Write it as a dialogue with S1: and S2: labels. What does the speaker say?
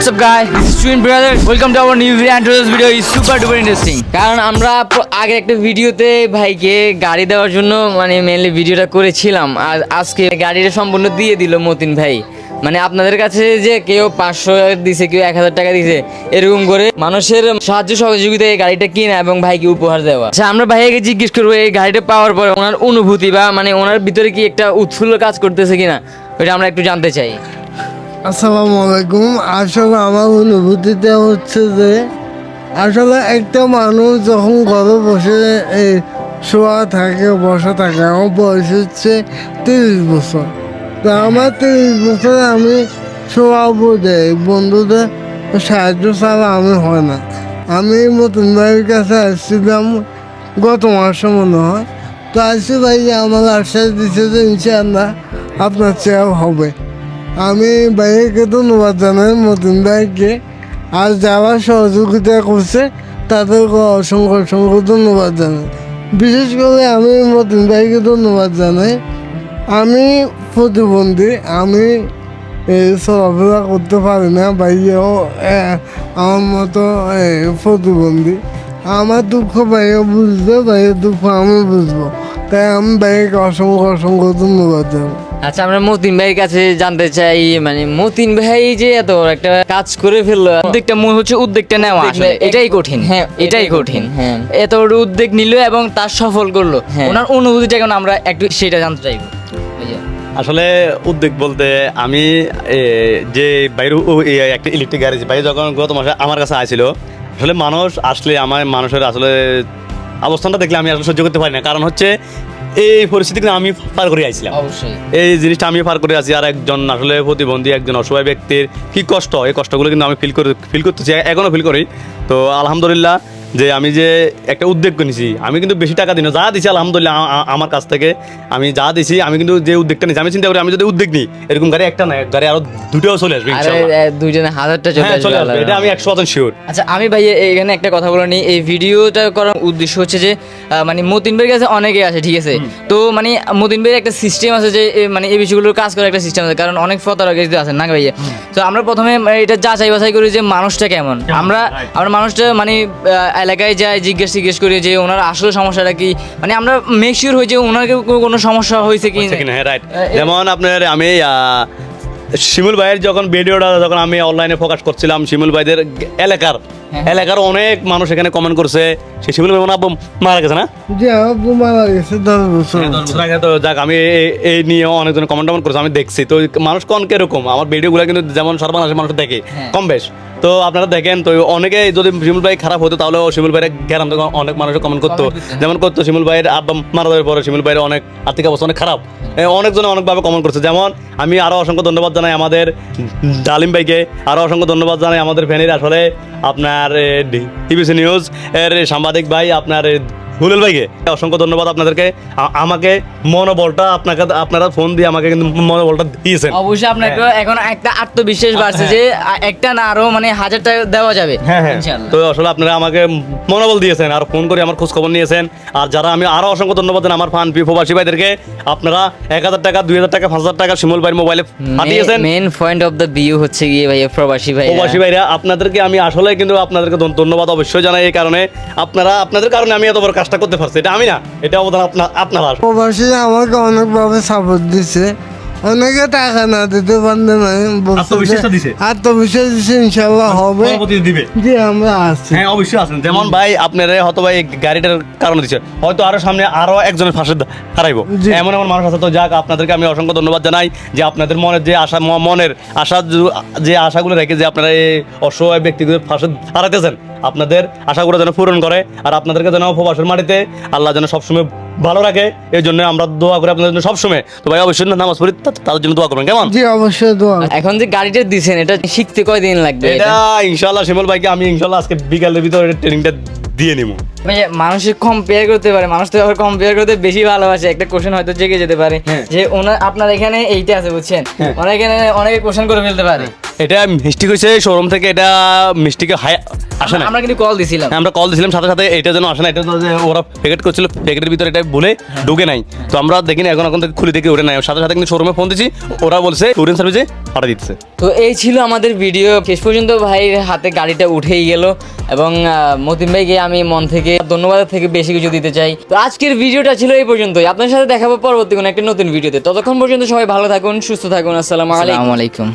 S1: What's up, guys? This is Twin Brother. Welcome to our new video and today's video is super duper interesting. কারণ আমরা প- আগে একটা ভিডিওতে ভাইকে গাড়ি দেওয়ার জন্য মানে মেনলি ভিডিওটা করেছিলাম আর আজকে গাড়িটা সম্পূর্ণ দিয়ে দিল মতিন ভাই মানে আপনাদের কাছে যে কেউ পাঁচশো দিছে, কেউ এক হাজার টাকা দিছে, এরকম করে মানুষের সাহায্য সহযোগিতায় এই গাড়িটা কিনা এবং ভাইকে উপহার দেওয়া আচ্ছা আমরা ভাইকে জিজ্ঞেস করব, এই গাড়িটা পাওয়ার পরে ওনার অনুভূতি বা মানে ওনার ভিতরে কি একটা উৎফুল্ল কাজ করতেছে কিনা, ওইটা আমরা একটু জানতে চাই
S2: আসসালামু আলাইকুম। আসলে আমার অনুভূতিটা হচ্ছে যে, আসলে একটা মানুষ যখন ঘরে বসে শোয়া থাকে, বসে থাকে, আমার বয়স হচ্ছে তিরিশ বছর। তো আমার তিরিশ বছরে আমি শোয়াবো দেয় বন্ধুদের সাহায্য ছাড়া আমি হয় না। আমি মতন ভাইয়ের কাছে আসছিলাম, গত মাসে মনে হয়। তো আসি ভাই, আমার আশ্বাস দিচ্ছে যে ইনশাআল্লাহ আপনার চেয়ার হবে। আমি ভাইকে ধন্যবাদ জানাই মতিন ভাইকে। আর যারা সহযোগিতা করছে তাদেরকে অসংখ্য অসংখ্য ধন্যবাদ জানাই। বিশেষ করে আমি মতিন ভাইকে ধন্যবাদ জানাই। আমি প্রতিবন্ধী আমি চলাফেরা করতে পারি না এ, আমার মতো প্রতিবন্ধী। আমার দুঃখ ভাইয়া বুঝবে ভাইয়ের দুঃখ আমি বুঝব। তাই আমি ভাইকে অসংখ্য অসংখ্য ধন্যবাদ জানাই।
S1: আচ্ছা আমরা মতিন ভাইয়ের কাছে জানতে চাই মানে মতিন ভাই যে এত একটা কাজ করে ফেলল উদ্যোগটা মূল হচ্ছে উদ্যোগটা নেওয়া আসলে। এটাই কঠিন হ্যাঁ এটাই কঠিন হ্যাঁ। এত বড় উদ্যোগ নিল এবং তার সফল করল। ওনার অনুভূতিটা কেন আমরা একটু সেটা জানতে চাইব।
S3: আসলে উদ্যোগ বলতে আমি যে বাইরে একটা ইলেকট্রিক গ্যারেজ বাইরে যখন গত মাসে আমার কাছে আসছিল আসলে মানুষ আসলে আমার মানুষের আসলে অবস্থানটা দেখলে আমি আসলে সহ্য করতে পারি না। কারণ হচ্ছে এই পরিস্থিতি কিন্তু আমি পার করে আইছিলাম।
S1: অবশ্যই।
S3: এই জিনিসটা আমি পার করে আছি আর একজন আসলে প্রতিবন্ধী একজন অসহায় ব্যক্তির কি কষ্ট? এই কষ্টগুলো কিন্তু আমি ফিল করে ফিল করতেছি এখনও ফিল করি। তো আলহামদুলিল্লাহ যে আমি যে একটা উদ্যোগ নিয়েছি আমি কিন্তু বেশি টাকা দিই না। যা দিছি আলহামদুলিল্লাহ আমার কাছ থেকে আমি যা দিছি আমি কিন্তু যে উদ্যোগটা নিয়েছি আমি চিন্তা করি আমি যদি উদ্যোগ নিই এরকম গাড়ি একটা না গাড়ি আরও দুটোও চলে আসবে
S1: দুইজনে হাজারটা চলে
S3: হ্যাঁ
S1: আসবে
S3: এটা আমি একশো পার্সেন্ট শিওর
S1: আচ্ছা আমি ভাই এখানে একটা কথা বলে নিই এই ভিডিওটা করার উদ্দেশ্য হচ্ছে যে মানে মতিন ভাইয়ের কাছে অনেকে আসে ঠিক আছে? তো মানে মতিন ভাইয়ের একটা সিস্টেম আছে যে মানে এই বিষয়গুলোর কাজ করার একটা সিস্টেম আছে কারণ অনেক ফতরা কিন্তু আছেন না ভাইয়া তো আমরা প্রথমে এটা যাচাই বাছাই করি যে মানুষটা কেমন। আমরা আমরা মানুষটা মানে এলাকায় যাই জিজ্ঞেস জিজ্ঞেস করি যে ওনার আসলে সমস্যাটা কি মানে আমরা মেক শিওর হই যে ওনার কোনো- কোনো সমস্যা হয়েছে কি
S3: হচ্ছে হ্যাঁ রাইট যেমন আপনার আমি শিমুল ভাইয়ের যখন ভিডিওটা যখন আমি অনলাইনে ফোকাস করছিলাম শিমুল ভাইদের এলাকার। এলাকার অনেক মানুষ এখানে কমেন্ট করছে। সে শিমুল ভাই মনে হয় আব্বু মারা গেছে না?
S2: যে আব্বু মারা গেছে দশ বছর
S3: আগে তো যাক আমি এই- নিয়ে অনেকজন কমেন্ট টমেন্ট করছে আমি দেখছি। তো মানুষ কোন কীরকম? আমার ভিডিওগুলো কিন্তু যেমন সর্বনাশের মানুষ দেখে
S1: হ্যাঁ।
S3: কম বেশ। তো আপনারা দেখেন তো অনেকে যদি শিমুল ভাই খারাপ হতো তাহলে শিমুল ভাইয়ের গ্যারাম থেকে অনেক মানুষ কমেন্ট করতো। যেমন করতো শিমুল ভাইয়ের আব্বা মারা যাওয়ার পরে শিমুল ভাইয়ের অনেক আর্থিক অবস্থা অনেক খারাপ। অনেকজনে অনেকভাবে কমেন্ট করছে। যেমন আমি আরও অসংখ্য ধন্যবাদ জানাই আমাদের ডালিম ভাইকে আরও অসংখ্য ধন্যবাদ জানাই আমাদের ফ্যানের আসলে। আপনার টিভিসি নিউজ এর সাংবাদিক ভাই আপনার হুলেল ভাইকে অসংখ্য ধন্যবাদ আপনাদেরকে। আমাকে মনোবলটা আপনাকে আপনারা ফোন দিয়ে আমাকে কিন্তু মনোবলটা দিয়েছেন।
S1: অবশ্যই আপনাকে
S3: হ্যাঁ।
S1: এখন একটা আত্মবিশ্বাস বাড়ছে যে একটা না আরও মানে হাজারটা দেওয়া যাবে।
S3: হ্যাঁ হ্যাঁ।
S1: ইনশাআল্লাহ।
S3: তো আসলে আপনারা আমাকে মনোবল দিয়েছেন আর ফোন করে আমার খোঁজ খবর নিয়েছেন। আর যারা আমি আরও অসংখ্য ধন্যবাদ জানাই আমার ফান প্রবাসী ভাইদেরকে আপনারা এক হাজার টাকা দুই হাজার টাকা পাঁচ হাজার টাকা শিমুল ভাইয়ের মোবাইলে পাঠিয়েছেন।
S1: Main point of the view হচ্ছে গিয়ে ভাই প্রবাসী ভাই
S3: প্রবাসী ভাইরা আপনাদেরকে আমি আসলে কিন্তু আপনাদেরকে ধন্যবাদ অবশ্যই জানাই এই কারণে। আপনারা আপনাদের কারণে আমি এত বড় কাজটা করতে পারছে, এটা আমি না, এটা অবদান আপনার, আপনারা
S2: প্রবাসীরা আমাকে অনেকভাবে সাপোর্ট দিছে। অনেকে টাকা না দিতে পারলে না
S3: আত্মবিশ্বাসটা দিছে?
S2: আত্মবিশ্বাস দিছে ইনশাল্লাহ হবে।
S3: দিবে?
S2: যে আমরা আছি।
S3: হ্যাঁ অবশ্যই আছেন। যেমন ভাই আপনারা হয়তো ভাই গাড়িটার কারণে দিচ্ছে। হয়তো আরও সামনে আরও একজনের ফাঁসে হারাইবো।
S2: জি।
S3: এমন এমন মানুষ আছে। তো যাক আপনাদেরকে আমি অসংখ্য ধন্যবাদ জানাই যে আপনাদের মনের যে আশা মনের আশা যে- আশাগুলো রেখে যে আপনারা এই অসহায় ব্যক্তিগুলো ফাঁসে হারাইতেছেন আপনাদের আশাগুলো যেন পূরণ করে আর আপনাদেরকে যেন প্রবাসের মাটিতে আল্লাহ যেন সবসময় ভালো রাখে এই জন্য আমরা দোয়া করি আপনাদের জন্য সবসময়। তো ভাই অবশ্যই নামাজ পড়ি তাদের জন্য দোয়া করবেন কেমন?
S2: জি অবশ্যই দোয়া
S1: এখন যে গাড়িটা দিছেন এটা শিখতে কয়দিন লাগবে
S3: এটা ইনশাল্লাহ শিমল ভাইকে আমি ইনশাল্লাহ আজকে বিকালের ভিতরে ট্রেনিংটা দিয়ে নিবো।
S1: মানে মানুষের কম্পেয়ার করতে পারে মানুষ তো আবার কম্পেয়ার করতে বেশি ভালোবাসে। একটা কোশ্চেন হয়তো জেগে যেতে পারে।
S3: হ্যাঁ।
S1: যে ওনার আপনার এখানে এইটা আছে বুঝছেন? ওনার এখানে অনেকে কোশ্চেন করে ফেলতে পারে।
S3: এটা মিষ্টি কইছে শোরুম থেকে এটা মিষ্টিকে হাই আসে না
S1: আমরা কিন্তু কল দিছিলাম।
S3: হ্যাঁ, আমরা কল দিছিলাম সাথে সাথে এটা যেন আসে না এটা যে ওরা প্যাকেট করছিল প্যাকেটের ভিতরে এটা বলে ঢুকে নাই। তো আমরা দেখিনি এখন এখন থেকে খুলে দেখি ওটা নাই। সাথে সাথে কিন্তু শোরুমে ফোন দিছি ওরা বলছে টুরিং সার্ভিসে পাঠিয়ে দিচ্ছে
S1: তো এই ছিল আমাদের ভিডিও শেষ পর্যন্ত ভাইয়ের হাতে গাড়িটা উঠেই গেল এবং মতিম মতিন ভাইকে আমি মন থেকে ধন্যবাদ থেকে বেশি কিছু দিতে চাই। তো আজকের ভিডিওটা ছিল এই পর্যন্তই। আপনার সাথে দেখাবো পরবর্তী কোনো একটা নতুন ভিডিওতে। ততক্ষণ পর্যন্ত সবাই ভালো থাকুন সুস্থ থাকুন। আসসালামু আলাইকুম।